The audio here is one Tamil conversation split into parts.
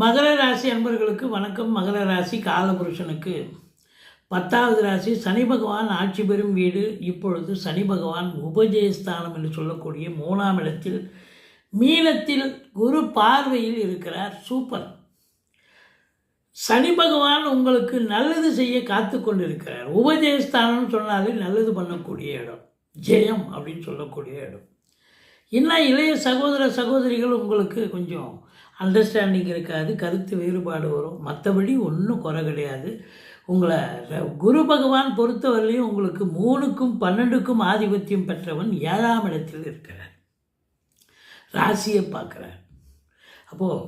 மகர ராசி அன்பர்களுக்கு வணக்கம். மகர ராசி காலபுருஷனுக்கு. பத்தாவது ராசி சனி பகவான் ஆட்சி பெறும் வீடு. இப்பொழுது சனி பகவான் உபஜயஸ்தானம் என்று சொல்லக்கூடிய மூணாம் இடத்தில் மீனத்தில் குரு பார்வையில் இருக்கிறார். சூப்பர். சனி பகவான் உங்களுக்கு நல்லது செய்ய காத்து கொண்டிருக்கிறார். உபஜயஸ்தானம்னு சொன்னாலே நல்லது பண்ணக்கூடிய இடம். ஜெயம் அப்படின்னு சொல்லக்கூடிய இடம். இன்னும் இளைய சகோதர சகோதரிகள் உங்களுக்கு கொஞ்சம் அண்டர்ஸ்டாண்டிங் இருக்காது கருத்து வேறுபாடு வரும். மற்றபடி ஒன்றும் குறை கிடையாது. உங்களை ர- குரு பகவான் பொறுத்தவரையிலையும் உங்களுக்கு மூணுக்கும் பன்னெண்டுக்கும் ஆதிபத்தியம் பெற்றவன் ஏழாம் இடத்தில் இருக்கிறார். ராசியை பார்க்குறார். அப்போது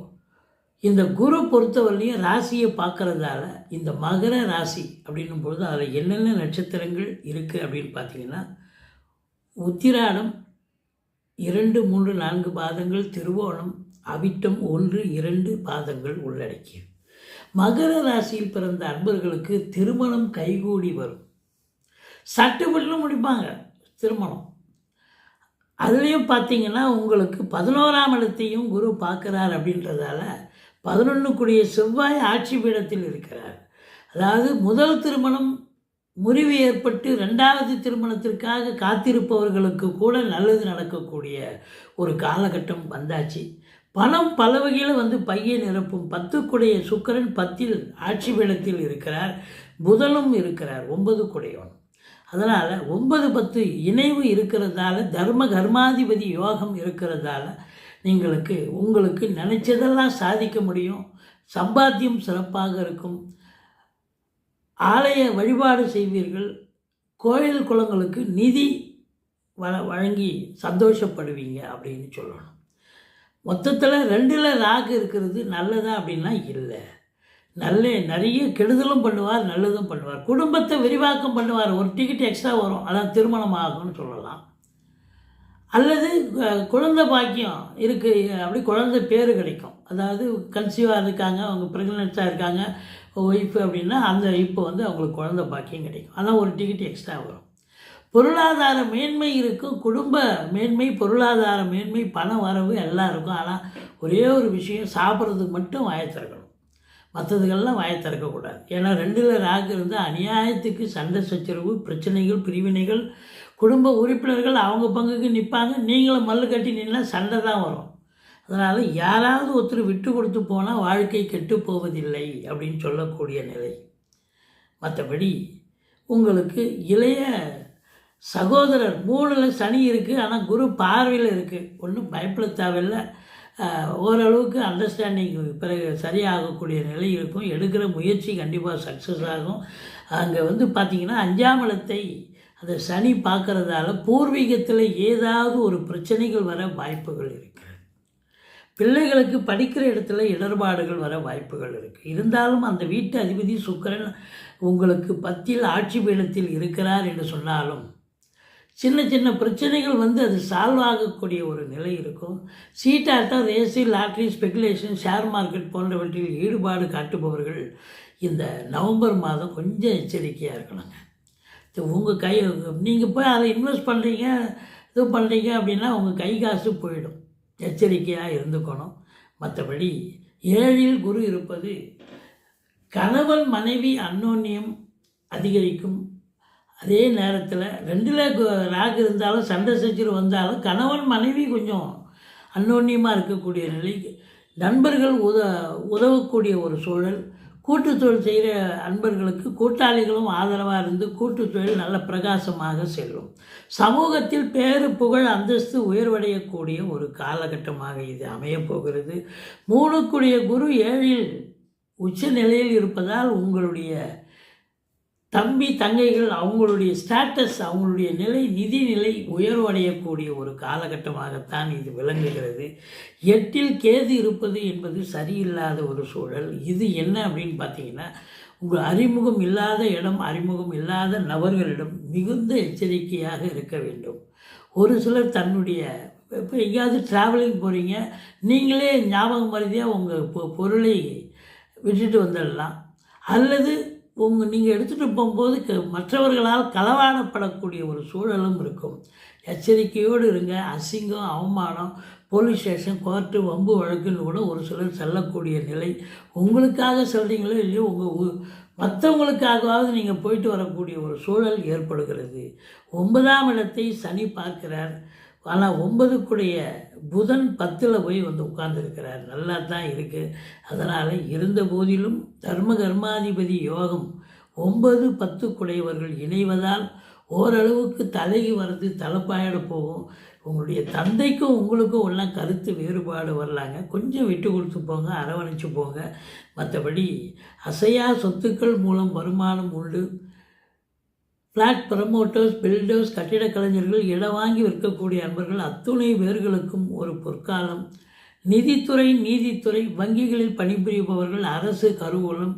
இந்த குரு பொறுத்தவரையிலையும் ராசியை பார்க்குறதால இந்த மகர ராசி அப்படின்னும் பொழுது அதில் என்னென்ன நட்சத்திரங்கள் இருக்குது அப்படின்னு பார்த்தீங்கன்னா உத்திராடம் இரண்டு மூன்று நான்கு பாதங்கள் திருவோணம் அவிட்டம் ஒன்று இரண்டு பாதங்கள் உள்ளடக்கியது. மகர ராசியில் பிறந்த அன்பர்களுக்கு திருமணம் கைகூடி வரும். சட்டுப்பட்டு முடிப்பாங்க திருமணம். அதுலேயும் பார்த்தீங்கன்னா உங்களுக்கு பதினோராம் இடத்தையும் குரு பார்க்குறார் அப்படின்றதால பதினொன்றுக்குரிய செவ்வாய் ஆட்சி பீடத்தில் இருக்கிறார். அதாவது முதல் திருமணம் முறிவு ஏற்பட்டு ரெண்டாவது திருமணத்திற்காக காத்திருப்பவர்களுக்கு கூட நல்லது நடக்கக்கூடிய ஒரு காலகட்டம் வந்தாச்சு. பணம் பல வகையில் வந்து பையை நிரப்பும். பத்துக்குடைய சுக்கரன் பத்தில் ஆட்சி பீடத்தில் இருக்கிறார். புதனும் இருக்கிறார். ஒன்பது குடையவன். அதனால் ஒன்பது பத்து இணைவு இருக்கிறதால தர்ம கர்மாதிபதி யோகம் இருக்கிறதால நீங்களுக்கு உங்களுக்கு நினைச்சதெல்லாம் சாதிக்க முடியும். சம்பாத்தியம் சிறப்பாக இருக்கும். ஆலய வழிபாடு செய்வீர்கள். கோயில் குளங்களுக்கு நிதி வ வழங்கி சந்தோஷப்படுவீங்க அப்படின்னு சொல்லணும். மொத்தத்தில் ரெண்டில் ராகு இருக்கிறது நல்லதா அப்படின்னா இல்லை. நல்ல நிறைய கெடுதலும் பண்ணுவார் நல்லதும் பண்ணுவார். குடும்பத்தை விரிவாக்கம் பண்ணுவார். ஒரு டிக்கெட் எக்ஸ்ட்ரா வரும். அதான் திருமணம் ஆகும்னு சொல்லலாம். அல்லது குழந்தை பாக்கியம் இருக்குது அப்படி குழந்தை பேர் கிடைக்கும். அதாவது கன்சீவாக இருக்காங்க அவங்க ப்ரெக்னென்ஸாக இருக்காங்க ஒய்ஃப் அப்படின்னா அந்த இப்போ வந்து அவங்களுக்கு குழந்தை பாக்கியம் கிடைக்கும். அதான் ஒரு டிக்கெட் எக்ஸ்ட்ரா வரும். பொருளாதார மேன்மை இருக்கும் குடும்ப மேன்மை பொருளாதார மேன்மை பண வரவு எல்லாம் இருக்கும். ஆனால் ஒரே ஒரு விஷயம் சாப்பிட்றதுக்கு மட்டும் வாயத்திறக்கணும் மற்றதுக்கெல்லாம் வாயை திறக்கக்கூடாது. ஏன்னா ரெண்டில் ராகு இருந்தால் அநியாயத்துக்கு சண்டை சச்சரவு பிரச்சனைகள் பிரிவினைகள் குடும்ப உறுப்பினர்கள் அவங்க பங்குக்கு நிற்பாங்க நீங்களும் மல்லு கட்டி நின்னா சண்டை தான் வரும். அதனால் யாராவது ஒருத்தர் விட்டு கொடுத்து போனால் வாழ்க்கை கெட்டு போவதில்லை அப்படின்னு சொல்லக்கூடிய நிலை. மற்றபடி உங்களுக்கு இளைய சகோதரர் மூணில் சனி இருக்குது ஆனால் குரு பார்வையில் இருக்குது ஒன்றும் பயப்பட தேவையில்லை. ஓரளவுக்கு அண்டர்ஸ்டாண்டிங் பிறகு சரியாகக்கூடிய நிலை இருக்கும். எடுக்கிற முயற்சி கண்டிப்பாக சக்ஸஸ் ஆகும். அங்கே வந்து பார்த்திங்கன்னா அஞ்சாம் இடத்தை அந்த சனி பார்க்குறதால பூர்வீகத்தில் ஏதாவது ஒரு பிரச்சனைகள் வர வாய்ப்புகள் இருக்குது பிள்ளைகளுக்கு படிக்கிற இடத்துல இடர்பாடுகள் வர வாய்ப்புகள் இருக்குது இருந்தாலும் அந்த வீட்டு அதிபதி சுக்கிரன் உங்களுக்கு பத்தில் ஆட்சி பீடத்தில் இருக்கிறார் என்று சொன்னாலும் சின்ன சின்ன பிரச்சனைகள் வந்து அது சால்வ் ஆகக்கூடிய ஒரு நிலை இருக்கும். சீட்டாட்டம் race lottery speculation share market போன்றவற்றில் ஈடுபாடு காட்டுபவர்கள் இந்த நவம்பர் மாதம் கொஞ்சம் எச்சரிக்கையாக இருக்கணுங்க. உங்கள் கை நீங்கள் போய் அதை இன்வெஸ்ட் பண்ணுறீங்க இது பண்ணுறீங்க அப்படின்னா உங்கள் கை காசு போயிடும். எச்சரிக்கையாக இருந்துக்கணும். மற்றபடி ஏழில் குரு இருப்பது கணவன் மனைவி அன்னோன்யம் அதிகரிக்கும். அதே நேரத்தில் ரெண்டில் ராகு இருந்தாலும் சண்டை சச்சரவு வந்தாலும் கணவன் மனைவி கொஞ்சம் அன்னோன்யமாக இருக்கக்கூடிய நிலைக்கு நண்பர்கள் உத உதவக்கூடிய ஒரு சூழல் கூட்டு தொழில் செய்கிற அன்பர்களுக்கு கூட்டாளிகளும் ஆதரவாக இருந்து கூட்டு தொழில் நல்ல பிரகாசமாக செல்லும். சமூகத்தில் பேரு புகழ் அந்தஸ்து உயர்வடையக்கூடிய ஒரு காலகட்டமாக இது அமையப்போகிறது மூணுக்குடைய குரு ஏழில் உச்ச நிலையில் இருப்பதால் உங்களுடைய தம்பி தங்கைகள் அவங்களுடைய ஸ்டேட்டஸ் அவங்களுடைய நிலை நிதி நிலை உயர்வடையக்கூடிய ஒரு காலகட்டமாகத்தான் இது விளங்குகிறது. எட்டில் கேது இருப்பது என்பது சரியில்லாத ஒரு சூழல். இது என்ன அப்படின்னு பார்த்தீங்கன்னா உங்கள் அறிமுகம் இல்லாத இடம் அறிமுகம் இல்லாத நபர்களிடம் மிகுந்த எச்சரிக்கையாக இருக்க வேண்டும். ஒரு சிலர் தன்னுடைய இப்போ எங்கேயாவது ட்ராவலிங் போகிறீங்க நீங்களே ஞாபகம் மருதியாக உங்கள் பொ- பொருளை விட்டுட்டு வந்துடலாம். அல்லது உங்கள் நீங்கள் எடுத்துகிட்டு போகும்போது க மற்றவர்களால் களவாடப்படக்கூடிய ஒரு சூழலும் இருக்கும். எச்சரிக்கையோடு இருங்க. அசிங்கம் அவமானம் போலீஸ் ஸ்டேஷன் கோர்ட்டு வம்பு வழக்குன்னு கூட ஒரு சிலர் செல்லக்கூடிய நிலை உங்களுக்காக செல்கிறீங்களோ இல்லையோ உங்கள் மற்றவங்களுக்காகவாவது நீங்கள் போயிட்டு வரக்கூடிய ஒரு சூழல் ஏற்படுகிறது. ஒன்பதாம் இடத்தை சனி பார்க்கிறார். ஆனால் ஒன்பதுக்குடைய புதன் பத்தில் போய் வந்து உட்கார்ந்துருக்கிறார். நல்லா தான் இருக்குது அதனால் இருந்த போதிலும் தர்ம கர்மாதிபதி யோகம் ஒன்பது பத்துக்குடையவர்கள் இணைவதால் ஓரளவுக்கு தலைக்கு வர்றது தலைப்பாயிட போகும். உங்களுடைய தந்தைக்கும் உங்களுக்கும் எல்லாம் கருத்து வேறுபாடு வரலாங்க. கொஞ்சம் விட்டு கொடுத்து போங்க அரவணைச்சு போங்க. மற்றபடி அசையா சொத்துக்கள் மூலம் வருமானம் உண்டு. ஃப்ளாட் ப்ரமோட்டர்ஸ் பில்டர்ஸ் கட்டிடக் கலைஞர்கள் இடம் வாங்கி விற்கக்கூடிய அன்பர்கள் அத்துணை பேர்களுக்கும் ஒரு பொற்காலம். நிதித்துறை நீதித்துறை வங்கிகளில் பணிபுரிபவர்கள் அரசு கருவூலம்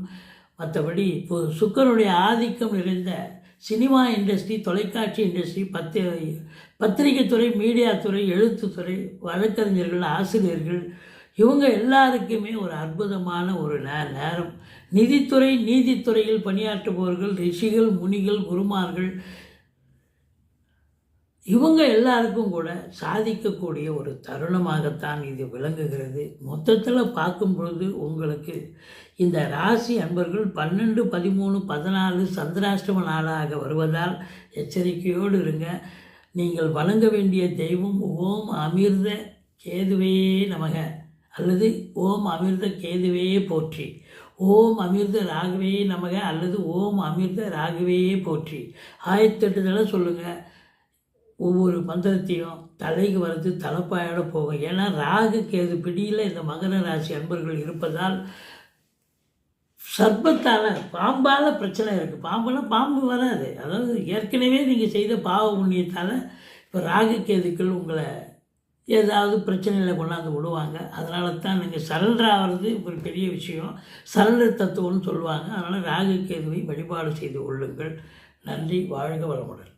மற்றபடி இப்போ சுக்கருடைய ஆதிக்கம் நிறைந்த சினிமா இண்டஸ்ட்ரி தொலைக்காட்சி இண்டஸ்ட்ரி பத்தி பத்திரிகை துறை மீடியா துறை எழுத்துத்துறை வழக்கறிஞர்கள் ஆசிரியர்கள் இவங்க எல்லாருக்குமே ஒரு அற்புதமான ஒரு நே நேரம். நிதித்துறை நீதித்துறையில் பணியாற்றுபவர்கள் ரிஷிகள் முனிகள் குருமார்கள் இவங்க எல்லாருக்கும் கூட சாதிக்கக்கூடிய ஒரு தருணமாகத்தான் இது விளங்குகிறது. மொத்தத்தில் பார்க்கும் பொழுது உங்களுக்கு இந்த ராசி அன்பர்கள் பன்னெண்டு பதிமூணு பதினாலு சந்திராஷ்டம நாளாக வருவதால் எச்சரிக்கையோடு இருங்க. நீங்கள் வழங்க வேண்டிய தெய்வம் ஓம் அமிர்த கேதுவே நமக. அல்லது ஓம் அமிர்த கேதுவே போற்றி. ஓம் அமிர்த ராகவே நமக அல்லது ஓம் அமிர்த ராகவே போற்றி. ஆயிரத்தெட்டு தடவை சொல்லுங்கள் ஒவ்வொரு மந்திரத்தையும் தலைக்கு வர்றது தலைப்பாயோட போகும் ஏன்னா ராகு கேது பிடியில் இந்த மகர ராசி அன்பர்கள் இருப்பதால் சர்பத்தால் பாம்பால் பிரச்சனை இருக்குது பாம்புனா பாம்பு வராது. அதாவது ஏற்கனவே நீங்கள் செய்த பாவ புண்ணியத்தால் இப்போ ராகு கேதுக்கள் உங்களை ஏதாவது பிரச்சனையில் கொண்டாந்து விடுவாங்க. அதனால தான் நீங்கள் சரண்டர் ஆகிறது ஒரு பெரிய விஷயம். சரண்டர் தத்துவம்னு சொல்லுவாங்க. அதனால் ராகு கேதுவை வழிபாடு செய்து கொள்ளுங்கள். நன்றி. வாழ்க வளமுடன்.